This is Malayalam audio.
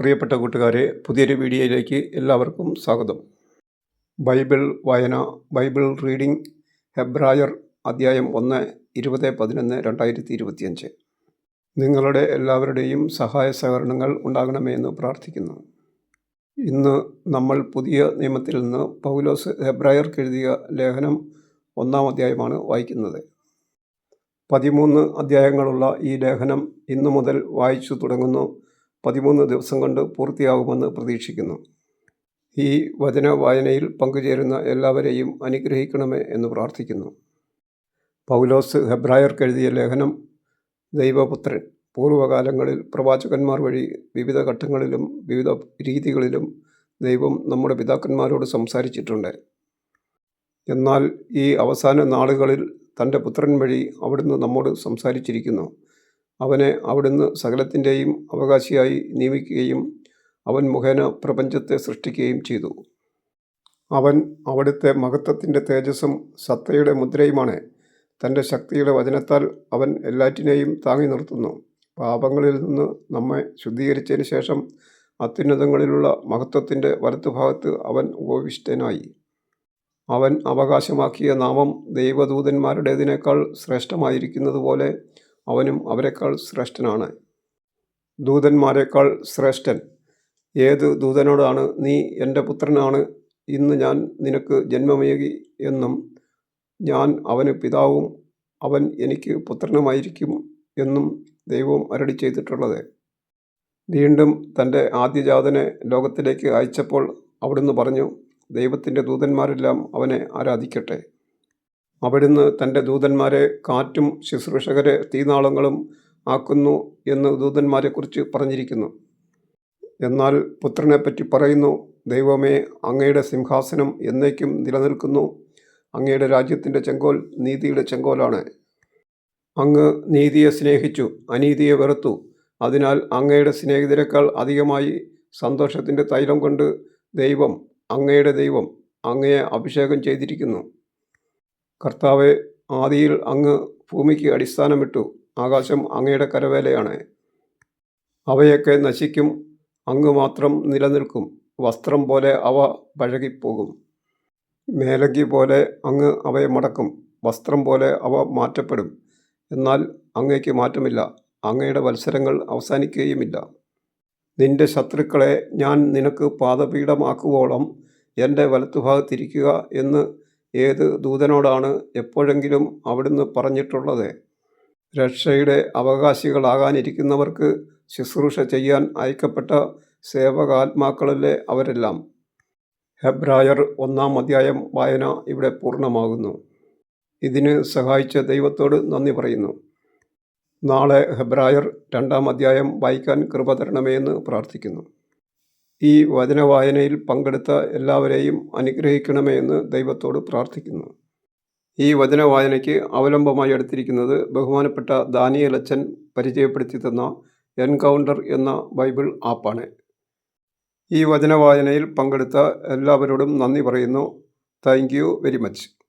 പ്രിയപ്പെട്ട കൂട്ടുകാരെ പുതിയൊരു വീഡിയോയിലേക്ക് എല്ലാവർക്കും സ്വാഗതം. ബൈബിൾ വായന ബൈബിൾ റീഡിംഗ് ഹെബ്രായർ അധ്യായം ഒന്ന് ഇരുപത് പതിനൊന്ന് രണ്ടായിരത്തി ഇരുപത്തിയഞ്ച് നിങ്ങളുടെ എല്ലാവരുടെയും സഹായ സഹകരണങ്ങൾ ഉണ്ടാകണമേ എന്ന് പ്രാർത്ഥിക്കുന്നു. ഇന്ന് നമ്മൾ പുതിയ നിയമത്തിൽ നിന്ന് പൗലോസ് ഹെബ്രായർക്ക് എഴുതിയ ലേഖനം ഒന്നാം അധ്യായമാണ് വായിക്കുന്നത്. പതിമൂന്ന് അധ്യായങ്ങളുള്ള ഈ ലേഖനം ഇന്നു മുതൽ വായിച്ചു തുടങ്ങുന്നു. പതിമൂന്ന് ദിവസം കൊണ്ട് പൂർത്തിയാകുമെന്ന് പ്രതീക്ഷിക്കുന്നു. ഈ വചന വായനയിൽ പങ്കുചേരുന്ന എല്ലാവരെയും അനുഗ്രഹിക്കണമേ എന്ന് പ്രാർത്ഥിക്കുന്നു. പൗലോസ് ഹെബ്രായർക്ക് എഴുതിയ ലേഖനം ദൈവപുത്രൻ പൂർവകാലങ്ങളിൽ പ്രവാചകന്മാർ വഴി വിവിധ ഘട്ടങ്ങളിലും വിവിധ രീതികളിലും ദൈവം നമ്മുടെ പിതാക്കന്മാരോട് സംസാരിച്ചിട്ടുണ്ട്. എന്നാൽ ഈ അവസാന നാളുകളിൽ തന്റെ പുത്രൻ വഴി അവിടുന്ന് നമ്മോട് സംസാരിച്ചിരിക്കുന്നു. അവനെ അവിടുന്ന് സകലത്തിന്റെയും അവകാശിയായി നിയമിക്കുകയും അവൻ മുഖേന പ്രപഞ്ചത്തെ സൃഷ്ടിക്കുകയും ചെയ്തു. അവൻ അവിടുത്തെ മഹത്വത്തിന്റെ തേജസ്സും സത്തയുടെ മുദ്രയുമാണ്. തന്റെ ശക്തിയുടെ വചനത്താൽ അവൻ എല്ലാറ്റിനെയും താങ്ങി നിർത്തുന്നു. പാപങ്ങളിൽ നിന്ന് നമ്മെ ശുദ്ധീകരിച്ചതിന് ശേഷം അത്യുന്നതങ്ങളിലുള്ള മഹത്വത്തിന്റെ വലത്തുഭാഗത്ത് അവൻ ഉപവിഷ്ടനായി. അവൻ അവകാശമാക്കിയ നാമം ദൈവദൂതന്മാരുടേതിനേക്കാൾ ശ്രേഷ്ഠമായിരിക്കുന്നത് അവനും അവരെക്കാൾ ശ്രേഷ്ഠനാണ്. ദൂതന്മാരെക്കാൾ ശ്രേഷ്ഠൻ. ഏത് ദൂതനോടാണ് നീ എന്റെ പുത്രനാണ്? ഇന്ന് ഞാൻ നിനക്ക് ജന്മമേകി എന്നും ഞാൻ അവന് പിതാവും അവൻ എനിക്ക് പുത്രനുമായിരിക്കും എന്നും ദൈവം അരടി ചെയ്തിട്ടുള്ളത്. വീണ്ടും തന്റെ ആദ്യജാതനെ ലോകത്തിലേക്ക് അയച്ചപ്പോൾ അവിടുന്ന് പറഞ്ഞു ദൈവത്തിന്റെ ദൂതന്മാരെല്ലാം അവനെ ആരാധിക്കട്ടെ. അവിടുന്ന് തന്റെ ദൂതന്മാരെ കാറ്റും ശുശ്രൂഷകരെ തീനാളങ്ങളും ആക്കുന്നു എന്ന് ദൂതന്മാരെക്കുറിച്ച് പറഞ്ഞിരിക്കുന്നു. എന്നാൽ പുത്രനെപ്പറ്റി പറയുന്നു ദൈവമേ അങ്ങയുടെ സിംഹാസനം എന്നേക്കും നിലനിൽക്കുന്നു. അങ്ങയുടെ രാജ്യത്തിന്റെ ചെങ്കോൽ നീതിയുടെ ചെങ്കോലാണ്. അങ്ങ് നീതിയെ സ്നേഹിച്ചു അനീതിയെ വെറുത്തു. അതിനാൽ അങ്ങയുടെ സ്നേഹിതരെക്കാൾ അധികമായി സന്തോഷത്തിന്റെ തൈലം കൊണ്ട് ദൈവം അങ്ങയുടെ ദൈവം അങ്ങയെ അഭിഷേകം ചെയ്തിരിക്കുന്നു. കർത്താവെ ആദിയിൽ അങ്ങ് ഭൂമിക്ക് അടിസ്ഥാനമിട്ടു. ആകാശം അങ്ങയുടെ കരവേലയാണ്. അവയൊക്കെ നശിക്കും. അങ്ങ് മാത്രം നിലനിൽക്കും. വസ്ത്രം പോലെ അവ പഴകിപ്പോകും. മേലകി പോലെ അങ്ങ് അവയെ മടക്കും. വസ്ത്രം പോലെ അവ മാറ്റപ്പെടും. എന്നാൽ അങ്ങയ്ക്ക് മാറ്റമില്ല. അങ്ങയുടെ വത്സരങ്ങൾ അവസാനിക്കുകയുമില്ല. നിന്റെ ശത്രുക്കളെ ഞാൻ നിനക്ക് പാദപീഠമാക്കുവോളം എന്റെ വലത്തുഭാഗത്തിരിക്കുക എന്ന് ഏത് ദൂതനോടാണ് എപ്പോഴെങ്കിലും അവിടുന്ന് പറഞ്ഞിട്ടുള്ളത്? രക്ഷയുടെ അവകാശികളാകാനിരിക്കുന്നവർക്ക് ശുശ്രൂഷ ചെയ്യാൻ അയക്കപ്പെട്ട സേവകാത്മാക്കളല്ലേ അവരെല്ലാം? ഹെബ്രായർ ഒന്നാം അധ്യായം വായന ഇവിടെ പൂർണമാകുന്നു. ഇതിന് സഹായിച്ച ദൈവത്തോട് നന്ദി പറയുന്നു. നാളെ ഹെബ്രായർ രണ്ടാം അധ്യായം വായിക്കാൻ കൃപ തരണമേ എന്ന് പ്രാർത്ഥിക്കുന്നു. ഈ വചനവായനയിൽ പങ്കെടുത്ത എല്ലാവരെയും അനുഗ്രഹിക്കണമേ എന്ന് ദൈവത്തോട് പ്രാർത്ഥിക്കുന്നു. ഈ വചനവായനയ്ക്ക് അവലംബമായി എടുത്തിരിക്കുന്നത് ബഹുമാനപ്പെട്ട ദാനിയൽ അച്ഛൻ പരിചയപ്പെടുത്തി തന്ന എൻകൗണ്ടർ എന്ന ബൈബിൾ ആപ്പാണ്. ഈ വചനവായനയിൽ പങ്കെടുത്ത എല്ലാവരോടും നന്ദി പറയുന്നു. Thank you very much.